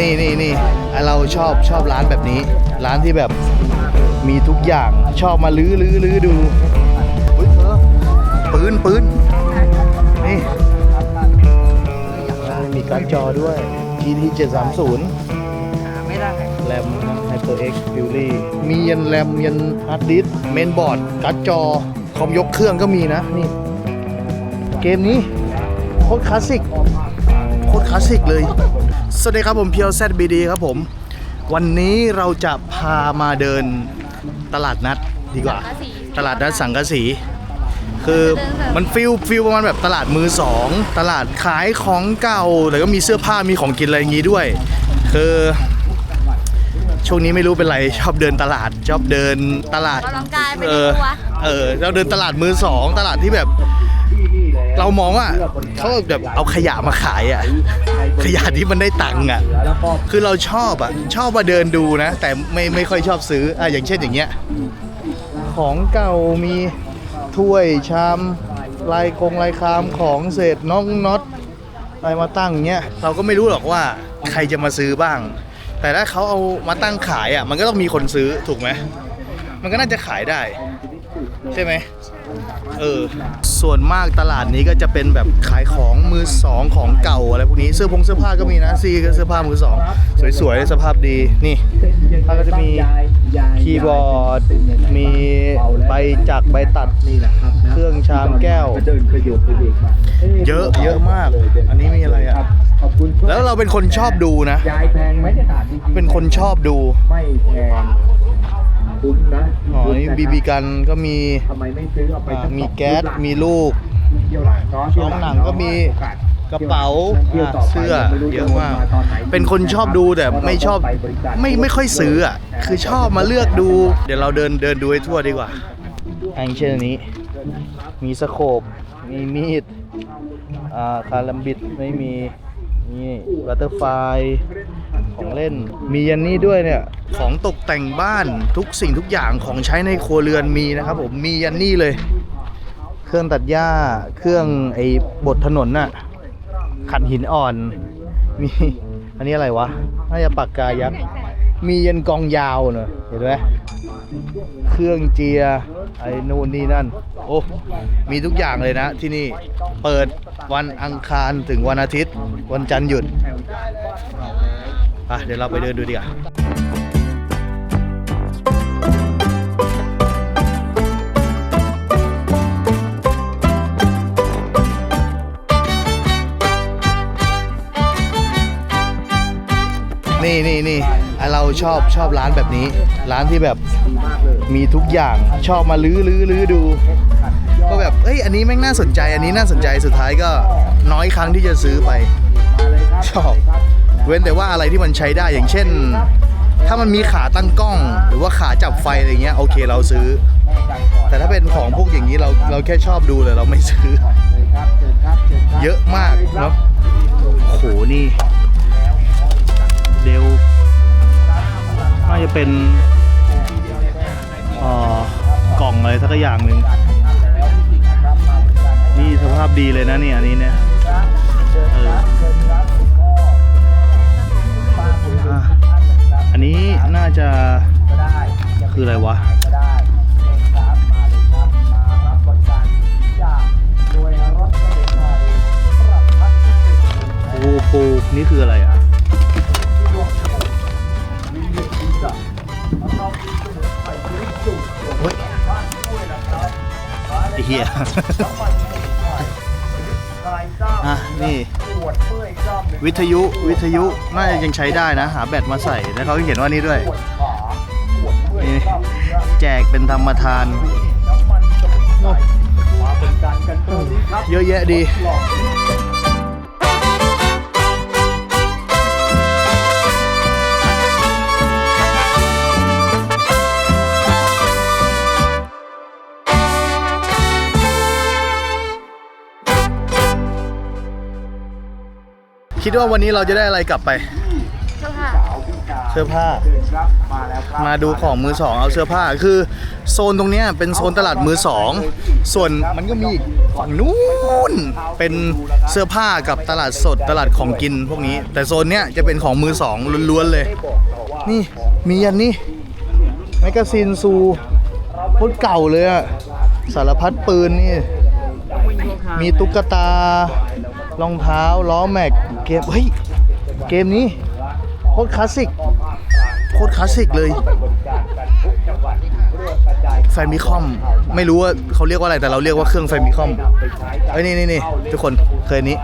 นี่นี่นี่เราชอบชอบร้านแบบนี้ ร้านที่แบบมีทุกอย่างชอบมาลื้อลื้อลื้อดูอุ๊ยเธอปืนปืนนี่มีการ์ดจอด้วย GT 730ไม่ได้แรม HyperX Fury มียันแรมยันฮาร์ดดิสเมนบอร์ดการ์ดจอ คอมยกเครื่องก็มีนะ นี่ เกมนี้โคตรคลาสสิกโคตรคลาสสิกเลย สวัสดีครับผมเพียวแซดบีดีครับผม วันนี้เราจะพามาเดินตลาดนัดดีกว่า ตลาดนัดสังกะสี คือมันฟิลฟิลประมาณแบบตลาดมือสอง ตลาดขายของเก่าแล้วก็มีเสื้อผ้ามีของกินอะไรอย่างงี้ด้วย คือช่วงนี้ไม่รู้เป็นไรชอบเดินตลาดชอบเดินตลาดออกกำลังกายไปในเออตัว เออเราเดินตลาดมือสอง ตลาดที่แบบ เรามองว่าเขาแบบเอาขยะมาขายอะขยะที่มันได้ตังค์อะคือเราชอบอะชอบมาเดินดูนะ แต่ไม่ไม่ค่อยชอบซื้ออะอย่างเช่นอย่างเงี้ยของเก่ามีถ้วยชามลายกงลายคามของเศษน้องน็อตอะไรมาตั้งเงี้ยเราก็ไม่รู้หรอกว่าใครจะมาซื้อบ้าง แต่ถ้าเขาเอามาตั้งขายอะมันก็ต้องมีคนซื้อถูกไหมมันก็น่าจะขายได้ ใช่ไหม เออ ส่วนมากตลาดนี้ก็จะเป็นแบบขายของมือสองของเก่าอะไรพวกนี้เสื้อพงเสื้อผ้าก็มีนะซีก็เสื้อผ้ามือสองสวยๆสภาพดีนี่ถ้าก็จะมีคีย์บอร์ดมีใบจักรใบตัดเครื่องชามแก้ว เยอะเยอะมาก อันนี้มีอะไรอะแล้วเราเป็นคนชอบดูนะเป็นคนชอบดูไม่แพง คุ้มนะอ๋อนี่บีบีกันก็มีทำไมไม่ซื้อเอาไปอ่าสักมีสองแก๊สชุดล่ะมีลูก เที่ยวหลังเนาะน้องหนังก็มีกระเป๋าเที่ยวอะต่อไปเสื้อไม่รู้เยอะมากจวนตอนไหเป็นคนชอบดูแต่ไม่ชอบไม่ไม่ค่อยซื้ออะคือชอบมาเลือกดู เดี๋ยวเราเดินเดินดูให้ทั่วดีกว่าอันเช่นอันนี้ มีสโคปมีมีดอ่าคาลัมบิดไม่มีนี่บัตเตอร์ไฟ ของเล่น มียันนี่ด้วยเนี่ย ของตกแต่งบ้านทุกสิ่งทุกอย่างของใช้ในครัวเรือนมีนะครับผม มียันนี่เลย เครื่องตัดหญ้า เครื่องไอ้บดถนนน่ะ ขัดหินอ่อน มี อันนี้อะไรวะ น่าจะปากกายักษ์ มียันกองยาวเนอะเห็นไหมเครื่องเจีย ไอ้นู่นนี่นั่น โอ้ มีทุกอย่างเลยนะที่นี่ เปิดวันอังคารถึงวันอาทิตย์ วันจันทร์หยุด่ะเดี๋ยวเราไปเดินดูดีกว่านี่นี่นี่เราชอบชอบร้านแบบนี้ ร้านที่แบบมีทุกอย่างชอบมาลื้อลื้อลื้อดู ก็แบบเอ้ยอันนี้แม่งน่าสนใจ อันนี้น่าสนใจสุดท้ายก็น้อยครั้งที่จะซื้อไป ชอบ เว้นแต่ว่าอะไรที่มันใช้ได้อย่างเช่น ถ้ามันมีขาตั้งกล้อง หรือว่าขาจับไฟอะไรเงี้ยโอเคเราซื้อ แต่ถ้าเป็นของพวกอย่างนี้เราเราแค่ชอบดูเลยเราไม่ซื้อ เยอะมากเนาะโหนี่เดลน่าจะเป็นเอ่อกล่องอะไรสักอย่างหนึ่งนี่สภาพดีเลยนะเนี่ยอันนี้เนี่ยเอออ่ นนี้น่าจะคืออะไรวะโอ้โหนี่คืออะไรอะเฮ้ย วิทยุวิทยุน่าจะยังใช้ได้นะ หาแบตมาใส่แล้วเขาก็เขียนว่านี่ด้วยนี่แจกเป็นธรรมทานเยอะแยะดี คิดว่าวันนี้เราจะได้อะไรกลับไปเสื้อผ้าเสื้อผ้าครับมาแล้วครับมาดูของมือสองเอาเสื้อผ้าคือโซนตรงเนี้ยเป็นโซนตลาดมือสองส่วนมันก็มีอีกฝั่งนู้นเป็นเสื้อผ้ากับตลาดสดตลาดของกินพวกนี้ แต่โซนเนี้ยจะเป็นของมือสองล้วนๆเลย นี่มียันนี่แมกกาซีนซูโคตรเก่าเลยอะสารพัดปืนนี่ มีตุ๊กตารองเท้าล้อแม็กเกม เฮ้ย เกมนี้โคตรคลาสสิกโคตรคลาสสิกเลย แฟมิคอม ไม่รู้ว่าเขาเรียกว่าอะไรแต่เราเรียกว่าเครื่องแฟมิคอมเอ้ยนี่นี่นี่ทุกคนเคยนี้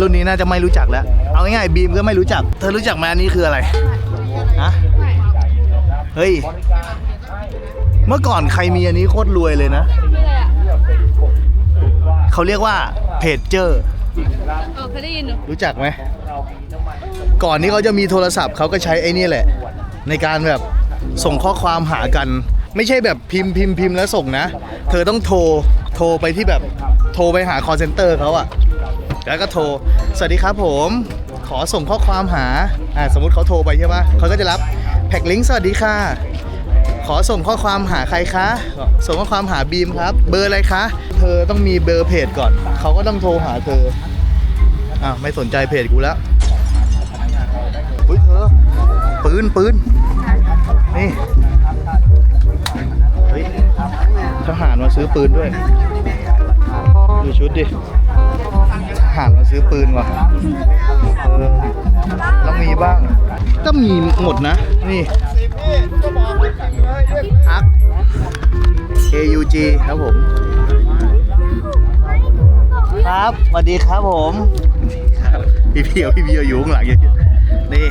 รุ่นนี้น่าจะไม่รู้จักแล้ว เอาง่ายๆบีมก็ไม่รู้จัก เธอรู้จักไหมอันนี้คืออะไรฮะเฮ้ย เมื่อก่อนใครมีอันนี้โคตรรวยเลยนะเลยอะเขาเรียกว่าเพจเจอร์ เออเคยได้ยินอยู่รู้จักไหม ก่อนที่เขาจะมีโทรศัพท์เขาก็ใช้ไอ้นี่แหละ ในการแบบส่งข้อความหากัน ไม่ใช่แบบพิมพ์พิมพ์พิมพ์แล้วส่งนะ เธอต้องโทรโทรไปที่แบบโทรไปหา call center เขาอะแล้วก็โทร สวัสดีครับผม ขอส่งข้อความหา อ่าสมมติเขาโทรไปใช่ปะเขาก็จะรับแพ็กลิงก์สวัสดีค่ะ ขอส่งข้อความหาใครคะ ส่งข้อความหาบีมครับ เบอร์อะไรคะ เธอต้องมีเบอร์เพจก่อน เขาก็ต้องโทรหาเธอ อ่าวไม่สนใจเพจกูแล้วอุ้ยเธอ ปืนปืนนี่ เฮ้ย ทหารมาซื้อปืนด้วย ดูชุดดิ ทหารมาซื้อปืนว่ะเออต้องมีบ้าง ก็มีหมดนะ นี่ อัก AUG ครับผม ครับสวัสดีครับผมครับพี่พี่พี่พี่อยู่ข้างหลังอยู่นี่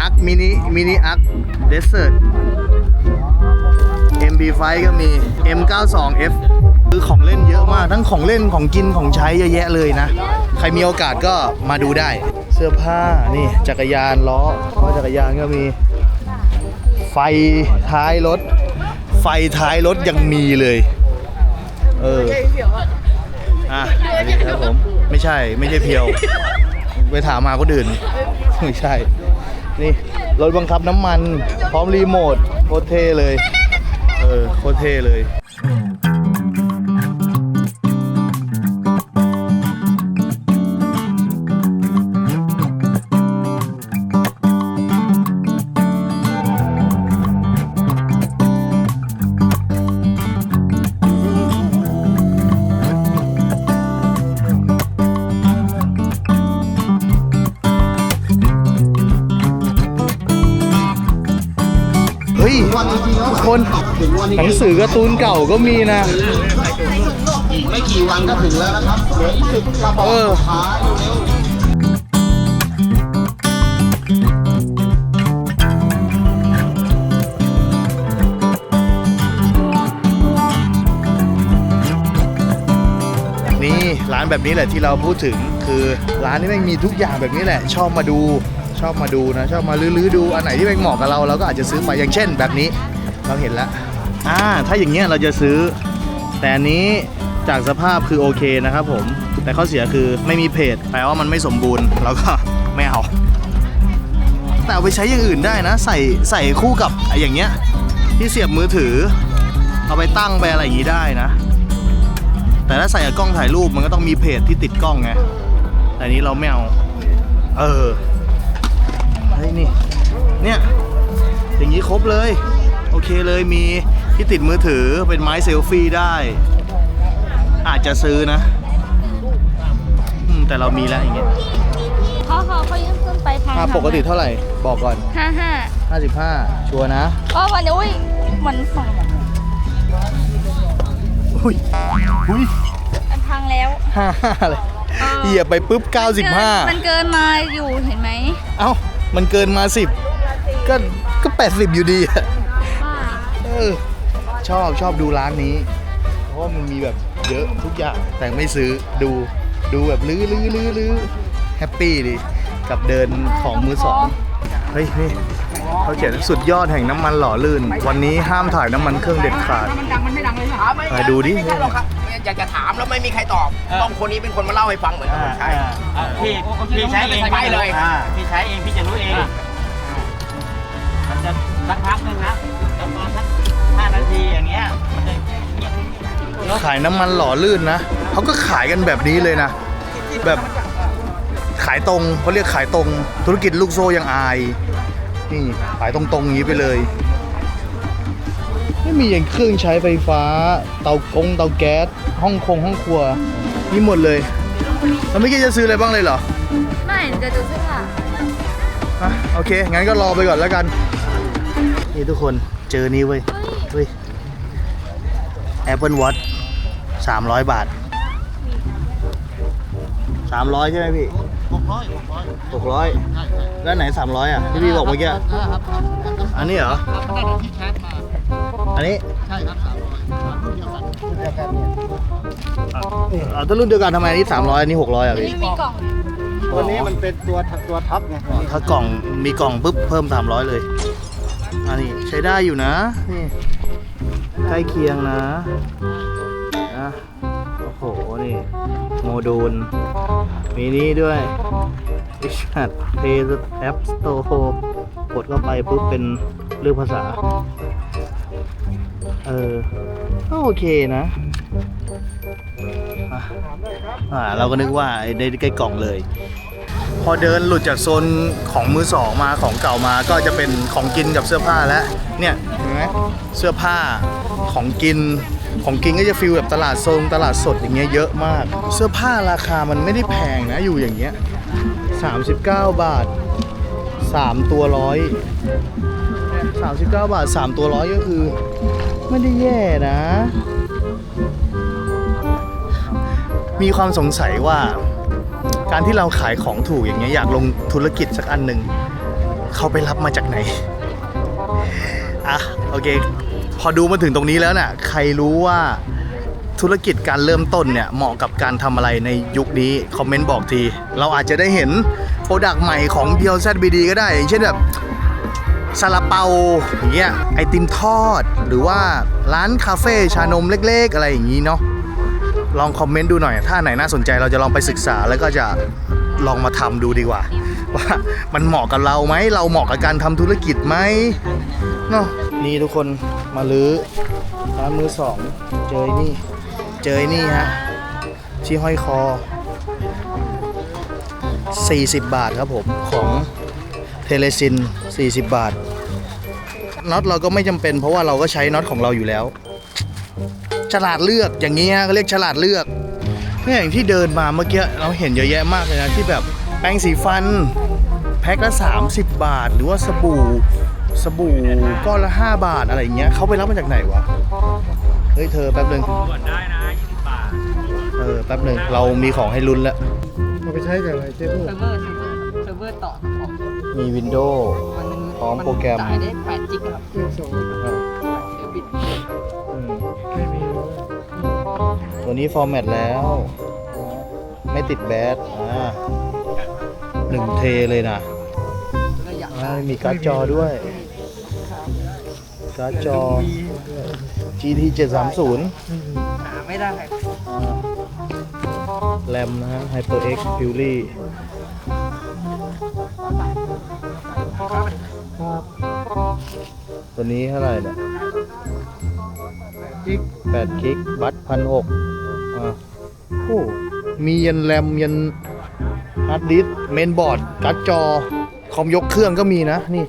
อักมินิมินิอักเดสเซอร์ MB5 ก็มี M92F คือของเล่นเยอะมาก ทั้งของเล่นของกินของใช้เยอะแยะเลยนะ ใครมีโอกาสก็มาดูได้ เสื้อผ้านี่จักรยานล้อล้อจักรยานก็มีไฟท้ายรถ ไฟท้ายรถยังมีเลย เอออะอันนี้ครับผมไม่ใช่ไม่ใช่เพียว ไปถามมาก็ดื่น ไม่ใช่ นี่ รถบังคับน้ำมัน พร้อมรีโมทโคตรเท่เลย เออโคตรเท่เลย หนังสือการ์ตูนเก่าก็มีนะไม่กี่วันก็ถึงแล้วนะครับเหลืออีกสิบกระบอกเออ สุดท้ายเร็วนี่ร้านแบบนี้แหละที่เราพูดถึงคือร้านนี้แม่งมีทุกอย่างแบบนี้แหละ ชอบมาดูชอบมาดูนะ ชอบมาลื้อๆดูอันไหนที่แม่งเหมาะกับเราเราก็อาจจะซื้อไปอย่างเช่น แบบนี้ เราเห็นแล้วอ่าถ้าอย่างเงี้ยเราจะซื้อ แต่อันนี้จากสภาพคือโอเคนะครับผม แต่ข้อเสียคือไม่มีเพจแปลว่ามันไม่สมบูรณ์เราก็ไม่เอา แต่เอาไปใช้อย่างอื่นได้นะ ใส่ใส่คู่กับไอ้อย่างเงี้ยที่เสียบมือถือ เอาไปตั้งไปอะไรอย่างนี้ได้นะ แต่ถ้าใส่กับกล้องถ่ายรูปมันก็ต้องมีเพจที่ติดกล้องไงแต่อันนี้เราไม่เอา เออเฮ้ยนี่ เนี่ย อย่างนี้ครบเลย เคเลยมีที่ติดมือถือเป็นไม้เซลฟี่ได้ อาจจะซื้อนะอืมแต่เรามีแล้วอย่างเงี้ยเขาเขาเขายื่นขึ้นไปทางค่าปกติเท่าไหร่บอกก่อน ห้าห้า55 ชัวร์นะ ก็วันนี้อุ้ยมันฝั่งอุ้ยอุ้ยมันพังแล้ว55เลยเออเหยียบไปปุ๊บมัน95เกินมาอยู่เห็นไหม เอ้า มันเกินมา 10 ก็ก็ 80 อยู่ดีอะว่าเออชอบชอบดูร้านนี้ เพราะว่ามันมีแบบเยอะทุกอย่างแต่ไม่ซื้อดูดูแบบลื้อลื้อลื้อลือแฮปปี้ดีกับเดินของมือสองเฮ้ยนี่เขาเขียนสุดยอดแห่งน้ำมันหล่อลื่น วันนี้ห้ามถ่ายน้ำมันเครื่องเด็ดขาด มันดังมันไม่ดังเลยใช่ไหมไม่ไปดูดิม่ใช่หรอกครับยอยากจะถามแล้วไม่มีใครตอบต้องคนนี้เป็นคนมาเล่าให้ฟังเหมือนกันใช่พี่ใช้เองไปเลยพี่ใช้เองพี่จะรู้เอง มันจะสักพักหนึงนะายน้ำมันหล่อลื่นนะเขาก็ขายกันแบบนี้เลยนะ แบบขายตรงเขาเรียกขายตรงธุรกิจลูกโซ่ยังอาย นี่ขายตรงๆอย่างนี้ไปเลย ไม่มีอย่างเครื่องใช้ไฟฟ้า เตากงเตาแก๊สห้องคงห้องครัวนี่หมดเลยแล้วไม่คิดจะซื้ออะไรบ้างเลยเหรอไม่เดี๋ยวดูเสื้อผ้าอะโอเค งั้นก็รอไปก่อนแล้วกัน นี่ทุกคนเจอนี่เว้ยเฮ้ย Apple Watch 300บาท300ใช่ไหมพี่หกร้อยหกร้อย600แล้วไหน300อะที่พี่บอกเมื่อกี้ครับอันนี้เหรอได้จากที่แชทมาอันนี้ใช่ครับสามร้อยรุ่นเดียวกันเดียวกันเนี่ยอ่าถ้ารุ่นเดียวกันทำไมอันนี้300อันนี้600อะไม่พี่มีกล่องตัวนี้มันเป็นตัวตัวท็อปไงอ๋อถ้ากล่องมีกล่องปุ๊บเพิ่ม300เลยอันนี้ใช้ได้อยู่นะนี่ใกล้เคียงนะนะโอ้โหนี่ โมดูล มีนี้ด้วยอิชัดเพย์แอปสโตร์กดเข้าไปปุ๊บเป็นเรื่องภาษา เออก็โอเคนะอะอ่าเราก็นึกว่าได้ใกล้กล่องเลย พอเดินหลุดจากโซนของมือสองมาของเก่ามาก็จะเป็นของกินกับเสื้อผ้าแล้วเนี่ยเห็นไหมเสื้อผ้าของกิน ของกินก็จะฟิลแบบตลาดโซนตลาดสดอย่างเงี้ยเยอะมาก เสื้อผ้าราคามันไม่ได้แพงนะอยู่อย่างเงี้ย39 บาท 3 ตัวร้อย39 บาท 3 ตัวร้อยก็คือ ไม่ได้แย่นะ มีความสงสัยว่า การที่เราขายของถูกอย่างเงี้ยอยากลงธุรกิจสักอันหนึ่งเขาไปรับมาจากไหน อะ โอเค พอดูมาถึงตรงนี้แล้วน่ะใครรู้ว่าธุรกิจการเริ่มต้นเนี่ยเหมาะกับการทำอะไรในยุคนี้ คอมเมนต์บอกที เราอาจจะได้เห็นโปรดักต์ใหม่ของ b ียว ZBD ก็ได้ อย่างเช่นแบบซาลาเปาอย่างเงี้ยไอติมทอด หรือว่าร้านคาเฟ่ชานมเล็กๆ อะไรอย่างนี้เนาะลองคอมเมนต์ดูหน่อย ถ้าไหนน่าสนใจเราจะลองไปศึกษาแล้วก็จะลองมาทำดูดีกว่า ว่ามันเหมาะกับเราไหมเราเหมาะกับการทำธุรกิจไหมเนาะนี่ทุกคน มาลื้อร้านมือสอง เจอนี่ เจอนี่ฮะ ที่ห้อยคอ 40 บาทครับผม ของเทเลซิน 40 บาท น็อตเราก็ไม่จำเป็น เพราะว่าเราก็ใช้น็อตของเราอยู่แล้ว ฉลาดเลือกอย่างนี้ฮะเขาเรียกฉลาดเลือกเนี่ยอย่างที่เดินมาเมื่อกี้เราเห็นเยอะแยะมากเลยนะ ที่แบบแปรงสีฟัน แพ็คละ30 บาท หรือว่าสบู่ สบู่ก้อนละ 5 บาทอะไรอย่างเงี้ยเขาไปรับมาจากไหนวะ เฮ้ยเธอแป๊บหนึ่งเออแป๊บหนึ่งเรามีของให้ลุ้นแล้วเอาไปใช้กับอะไรเจ๊พูดเซิร์ฟเวอร์เซิร์ฟเวอร์เซิร์ฟเวอร์ต่อกับคอมมีวินโดว์มันพร้อมโปรแกรม จ่ายได้8จิกครับเครื่องส่งเดี๋ยวบิดไม่มีเลยตัวนี้ฟอร์แมตแล้ว ไม่ติดแบตอ่าหนึ่งเทเลยนะก็อยากอ่ามีการ์ดจอด้วย การ์ดจอ GT 730หาไม่ได้แรมนะฮะ HyperX Fury ตัวนี้เท่าไหร่เนี่ยกิก8กิก บัตพันหกอ่าโอ้มียันแรมยันฮาร์ดดิสเมนบอร์ด การ์ดจอ คอมยกเครื่องก็มีนะ นี่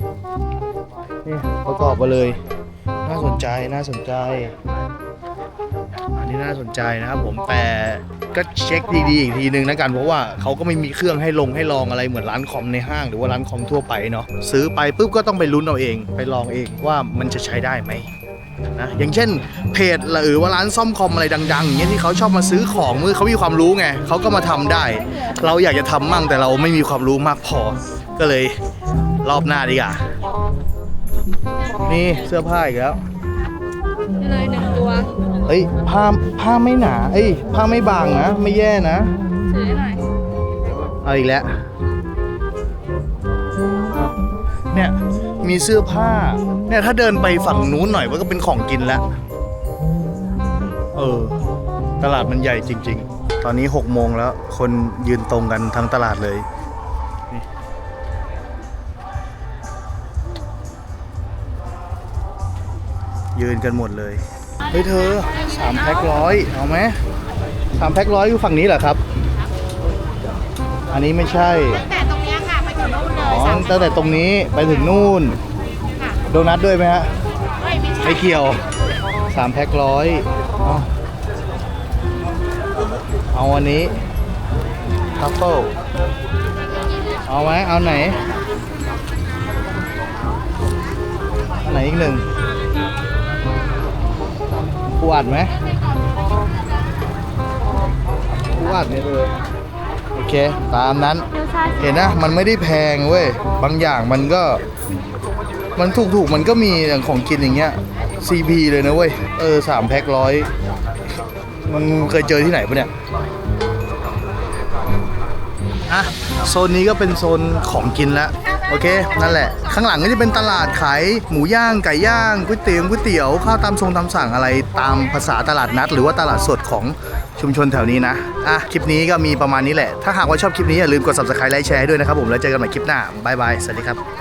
นี่ ประกอบมาเลยน่า สนใจน่าสนใจ อันนี้น่าสนใจนะครับผมแต่ก็เช็คดีๆอีกทีนึงนะกันเพราะว่าเขาก็ไม่มีเครื่องให้ลงให้ลองอะไรเหมือนร้านคอมในห้างหรือว่าร้านคอมทั่วไปเนาะซื้อไปปุ๊บก็ต้องไปลุ้นเอาเอง ไปลองเองว่ามันจะใช้ได้ไหมนะอย่างเช่นเพจหรือว่าร้านซ่อมคอมอะไรดังๆอย่างเงี้ยที่เขาชอบมาซื้อของมือเขามีความรู้ไงเขาก็มาทำได้ เราอยากจะทำมั่งแต่เราไม่มีความรู้มากพอ ก็เลยรอบหน้าดีกว่านี่เสื้อผ้าอีกแล้ว เลยหนึ่งตัวเฮ้ยผ้าผ้าไม่หนาเอ้ยผ้าไม่บางนะ ไม่แย่นะถือหน่อยเอาอีกแล้วเนี่ยมีเสื้อผ้า เนี่ยถ้าเดินไปฝั่งนู้นหน่อยมันก็เป็นของกินแล้วเออตลาดมันใหญ่จริง ๆ ตอนนี้หกโมงแล้วคนยืนตรงกันทั้งตลาดเลย ยืนกันหมดเลยไอ้เฮ้ยเธอสามแพ็คร้อยเอาไหมสามแพ็คร้อยอยู่ฝั่งนี้เหรอครับ อันนี้ไม่ใช่แต่ตรงเนี้ยค่ะไปถึงนู่นเลอ๋ยอสามตั้งแต่ตรงนี้ไปถึงนู่นค่ะโดนัทด้วยไหมฮะเฮ้ยไม่ใช่ไม่เกี่ยวสามแพ็คร้อยเอาเอาอันนี้ทัฟเฟิลเอาไหมเอาไหนอันไหนอีกหนึ่ง ปูอัดไหมปูอัดเนี่เลยโอเค ตามนั้น เห็นนะ มันไม่ได้แพงเว้ย บางอย่างมันก็ มันถูกถูกๆมันก็มีอย่างของกินอย่างเงี้ย CP เลยนะเว้ย เออสามแพ็คร้อยมันเคยเจอที่ไหนปะเนี่ยอะโซนนี้ก็เป็นโซนของกินแล้ว โอเค นั่นแหละ ข้างหลังก็จะเป็นตลาดขายหมูย่างไก่ย่างก๋วยเตี๋ยวก๋วยเตี๋ยวข้าวตามทรงตามสั่งอะไรตามภาษาตลาดนัด หรือว่าตลาดสดของชุมชนแถวนี้นะ อะ คลิปนี้ก็มีประมาณนี้แหละ ถ้าหากว่าชอบคลิปนี้อย่าลืมกด subscribe ไลค์แชร์ให้ด้วยนะครับผม แล้วเจอกันใหม่คลิปหน้าบายบาย สวัสดีครับ